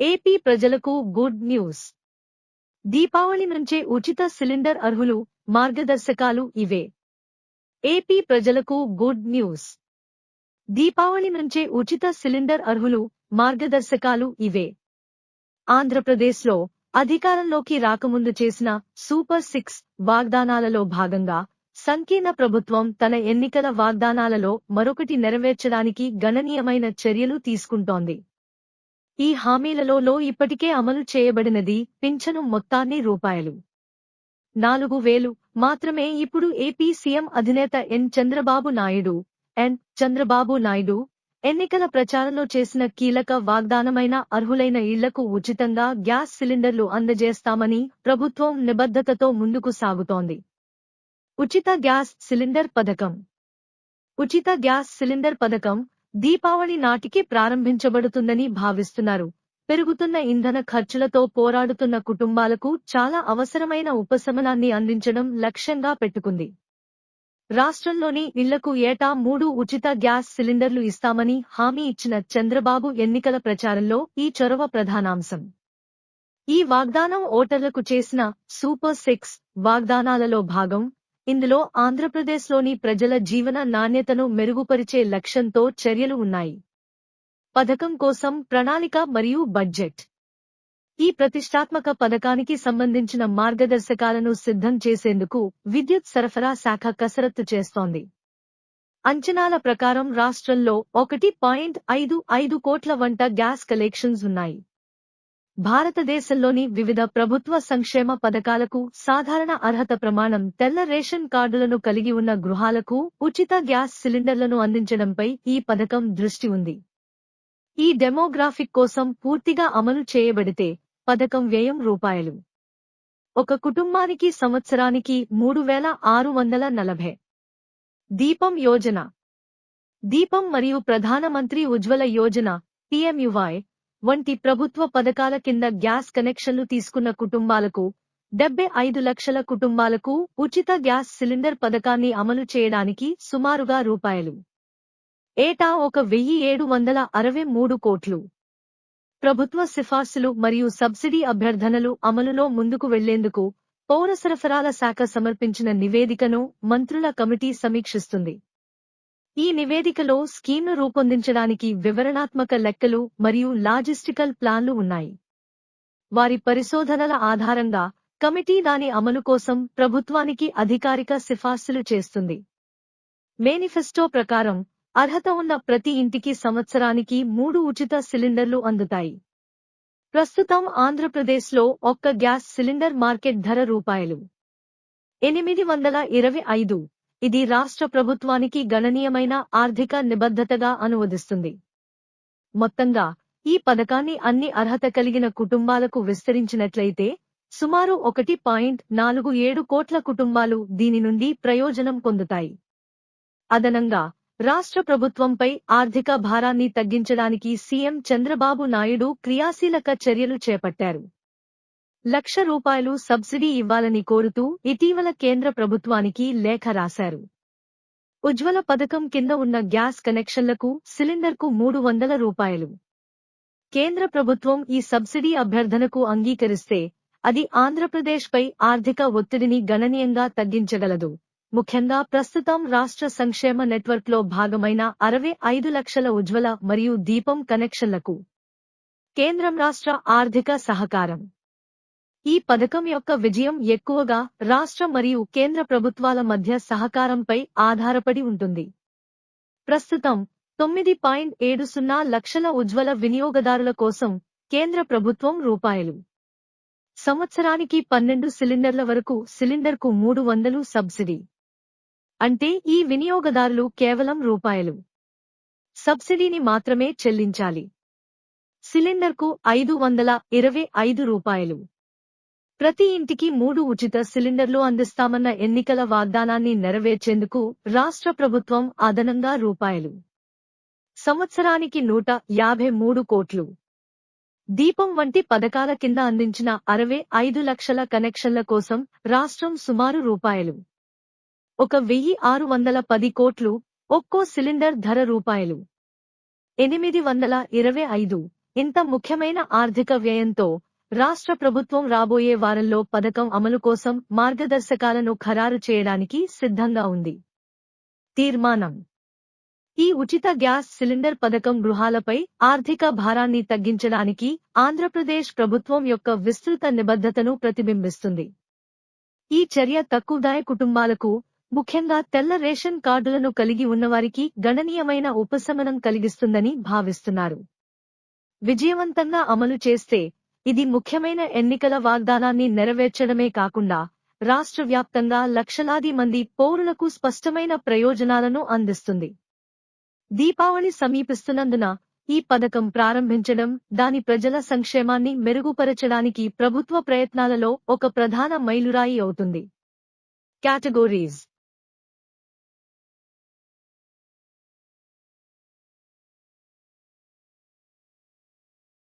AP ప్రజలకు good news. Deepavali నుంచే ఉచిత సిలిండర్ అర్హులు మార్గదర్శకాలు ఇవే. ఏపీ ప్రజలకు గుడ్ న్యూస్. దీపావళి నుంచే ఉచిత సిలిండర్ అర్హులు మార్గదర్శకాలు ఇవే. ఆంధ్రప్రదేశ్లో అధికారంలోకి రాకముందు చేసిన సూపర్ సిక్స్ వాగ్దానాలలో భాగంగా సంకీర్ణ ప్రభుత్వం తన ఎన్నికల వాగ్దానాలలో మరొకటి నెరవేర్చడానికి గణనీయమైన చర్యలు తీసుకుంటోంది. ఈ హామీలలో లో ఇప్పటికే అమలు చేయబడినది పింఛను మొత్తాన్ని రూపాయలు. నాలుగు వేలు. మాత్రమే ఇప్పుడు ఏపీ సీఎం అధినేత ఎన్. చంద్రబాబు నాయుడు ఎన్. చంద్రబాబు నాయుడు ఎన్నికల ప్రచారంలో చేసిన కీలక వాగ్దానమైన అర్హులైన ఇళ్ళకు ఉచితంగా గ్యాస్ సిలిండర్లు అందజేస్తామని ప్రభుత్వం నిబద్ధతతో ముందుకు సాగుతోంది. ఉచిత గ్యాస్ సిలిండర్ పథకం. ఉచిత గ్యాస్ సిలిండర్ పథకం దీపావళి నాటికి ప్రారంభించబడుతుందని భావిస్తున్నారు. పెరుగుతున్న ఇంధన ఖర్చులతో పోరాడుతున్న కుటుంబాలకు చాలా అవసరమైన ఉపశమనాన్ని అందించడం లక్ష్యంగా పెట్టుకుంది. రాష్ట్రంలోని ఇళ్ళకు ఏటా మూడు ఉచిత గ్యాస్ సిలిండర్లు ఇస్తామని హామీ ఇచ్చిన చంద్రబాబు ఎన్నికల ప్రచారంలో ఈ చొరవ ప్రధానాంశం. ఈ వాగ్దానం ఓటర్లకు చేసిన సూపర్ సిక్స్ వాగ్దానాలలో భాగం ఇందులో ఆంధ్రప్రదేశ్లోని ప్రజల జీవన నాణ్యతను మెరుగుపరిచే లక్ష్యంతో చర్యలు ఉన్నాయి. పథకం కోసం ప్రణాళిక మరియు బడ్జెట్. ఈ ప్రతిష్టాత్మక పథకానికి సంబంధించిన మార్గదర్శకాలను సిద్ధం చేసేందుకు విద్యుత్ సరఫరా శాఖ కసరత్తు చేస్తోంది. అంచనాల ప్రకారం రాష్ట్రంలో ఒకటి పాయింట్ ఐదు ఐదు కోట్ల వంట గ్యాస్ కలెక్షన్స్ ఉన్నాయి. భారతదేశంలోని వివిధ ప్రభుత్వ సంక్షేమ పథకాలకు సాధారణ అర్హత ప్రమాణం తెల్ల రేషన్ కార్డులను కలిగి ఉన్న గృహాలకు ఉచిత గ్యాస్ సిలిండర్లను అందించడంపై ఈ పథకం దృష్టి ఉంది. ఈ డెమోగ్రాఫిక్ కోసం పూర్తిగా అమలు చేయబడితే పథకం వ్యయం రూపాయలు. ఒక కుటుంబానికి సంవత్సరానికి మూడు వేల ఆరు వందల నలభై. దీపం యోజన. దీపం మరియు ప్రధానమంత్రి ఉజ్వల యోజన పిఎంయువాయ్ వంటి ప్రభుత్వ పథకాల కింద గ్యాస్ కనెక్షన్లు తీసుకున్న కుటుంబాలకు డెబ్బై ఐదు లక్షల కుటుంబాలకు ఉచిత గ్యాస్ సిలిండర్ పథకాన్ని అమలు చేయడానికి సుమారుగా రూపాయలు. ఏటా ఒక వెయ్యి ఏడు వందల అరవై మూడు కోట్లు. ప్రభుత్వ సిఫార్సులు మరియు సబ్సిడీ అభ్యర్థనలు అమలులో ముందుకు వెళ్ళేందుకు పౌర సరఫరాల శాఖ సమర్పించిన నివేదికను మంత్రుల కమిటీ సమీక్షిస్తుంది. ఈ నివేదికలో స్కీమ్ను రూపొందించడానికి వివరణాత్మక లెక్కలు మరియు లాజిస్టికల్ ప్లాన్లు ఉన్నాయి. వారి పరిశోధనల ఆధారంగా కమిటీ దాని అమలు కోసం ప్రభుత్వానికి అధికారిక సిఫార్సులు చేస్తుంది. మేనిఫెస్టో ప్రకారం అర్హత ఉన్న ప్రతి ఇంటికి సంవత్సరానికి మూడు ఉచిత సిలిండర్లు అందుతాయి. ప్రస్తుతం ఆంధ్రప్రదేశ్లో ఒక్క గ్యాస్ సిలిండర్ మార్కెట్ ధర రూపాయలు ఎనిమిది వందల ఇరవై ఐదు ఇది రాష్ట్ర ప్రభుత్వానికి గణనీయమైన ఆర్థిక నిబద్ధతగా అనువదిస్తుంది. మొత్తంగా ఈ పథకాన్ని అన్ని అర్హత కలిగిన కుటుంబాలకు విస్తరించినట్లయితే సుమారు ఒకటి పాయింట్ నాలుగు ఏడు కోట్ల కుటుంబాలు దీని నుండి ప్రయోజనం పొందుతాయి. అదనంగా రాష్ట్ర ప్రభుత్వంపై ఆర్థిక భారాన్ని తగ్గించడానికి సీఎం చంద్రబాబు నాయుడు క్రియాశీలక చర్యలు చేపట్టారు. లక్ష రూపాయలు సబ్సిడీ ఇవ్వాలని కోరుతూ ఇటీవల కేంద్ర ప్రభుత్వానికి లేఖ రాశారు. ఉజ్వల పథకం కింద ఉన్న గ్యాస్ కనెక్షన్లకు సిలిండర్కు మూడు వందల రూపాయలు. కేంద్ర ప్రభుత్వం ఈ సబ్సిడీ అభ్యర్థనకు అంగీకరిస్తే అది ఆంధ్రప్రదేశ్పై ఆర్థిక ఒత్తిడిని గణనీయంగా తగ్గించగలదు. ముఖ్యంగా ప్రస్తుతం రాష్ట్ర సంక్షేమ నెట్వర్క్లో భాగమైన అరవై ఐదు లక్షల ఉజ్వల మరియు దీపం కనెక్షన్లకు. కేంద్రం రాష్ట్ర ఆర్థిక సహకారం. ఈ పథకం యొక్క విజయం ఎక్కువగా రాష్ట్ర మరియు కేంద్ర ప్రభుత్వాల మధ్య సహకారంపై ఆధారపడి ఉంటుంది. ప్రస్తుతం తొమ్మిది పాయింట్ ఏడు సున్నా లక్షల ఉజ్వల వినియోగదారుల కోసం కేంద్ర ప్రభుత్వం రూపాయలు. సంవత్సరానికి పన్నెండు సిలిండర్ల వరకు సిలిండర్కు మూడు వందలు సబ్సిడీ. అంటే ఈ వినియోగదారులు కేవలం రూపాయలు. సబ్సిడీని మాత్రమే చెల్లించాలి. సిలిండర్కు ఐదు వందల ఇరవై ఐదు రూపాయలు. ప్రతి ఇంటికి మూడు ఉచిత సిలిండర్లు అందిస్తామన్న ఎన్నికల వాగ్దానాన్ని నెరవేర్చేందుకు రాష్ట్ర ప్రభుత్వం అదనంగా రూపాయలు. సంవత్సరానికి నూట యాభై మూడు కోట్లు. దీపం వంటి పథకాల కింద అందించిన అరవై ఐదు లక్షల కనెక్షన్ల కోసం రాష్ట్రం సుమారు రూపాయలు. ఒక వెయ్యి ఆరు వందల పది కోట్లు ఒక్కో సిలిండర్ ధర రూపాయలు. ఎనిమిది వందల ఇరవై ఐదు. ఇంత ముఖ్యమైన ఆర్థిక వ్యయంతో రాష్ట్ర ప్రభుత్వం రాబోయే వారంలో పథకం అమలు కోసం మార్గదర్శకాలను ఖరారు చేయడానికి సిద్ధంగా ఉంది. తీర్మానం. ఈ ఉచిత గ్యాస్ సిలిండర్ పథకం గృహాలపై ఆర్థిక భారాన్ని తగ్గించడానికి ఆంధ్రప్రదేశ్ ప్రభుత్వం యొక్క విస్తృత నిబద్ధతను ప్రతిబింబిస్తుంది. ఈ చర్య తక్కువదాయ కుటుంబాలకు ముఖ్యంగా తెల్ల రేషన్ కార్డులను కలిగి ఉన్నవారికి గణనీయమైన ఉపశమనం కలిగిస్తుందని భావిస్తున్నారు. విజయవంతంగా అమలు చేస్తే ఇది ముఖ్యమైన ఎన్నికల వాగ్దానాన్ని నెరవేర్చడమే కాకుండా రాష్ట్ర వ్యాప్తంగా లక్షలాది మంది పౌరులకు స్పష్టమైన ప్రయోజనాలను అందిస్తుంది. దీపావళి సమీపిస్తున్నందున ఈ పథకం ప్రారంభించడం దాని ప్రజల సంక్షేమాన్ని మెరుగుపరచడానికి ప్రభుత్వ ప్రయత్నాలలో ఒక ప్రధాన మైలురాయి అవుతుంది. కేటగోరీస్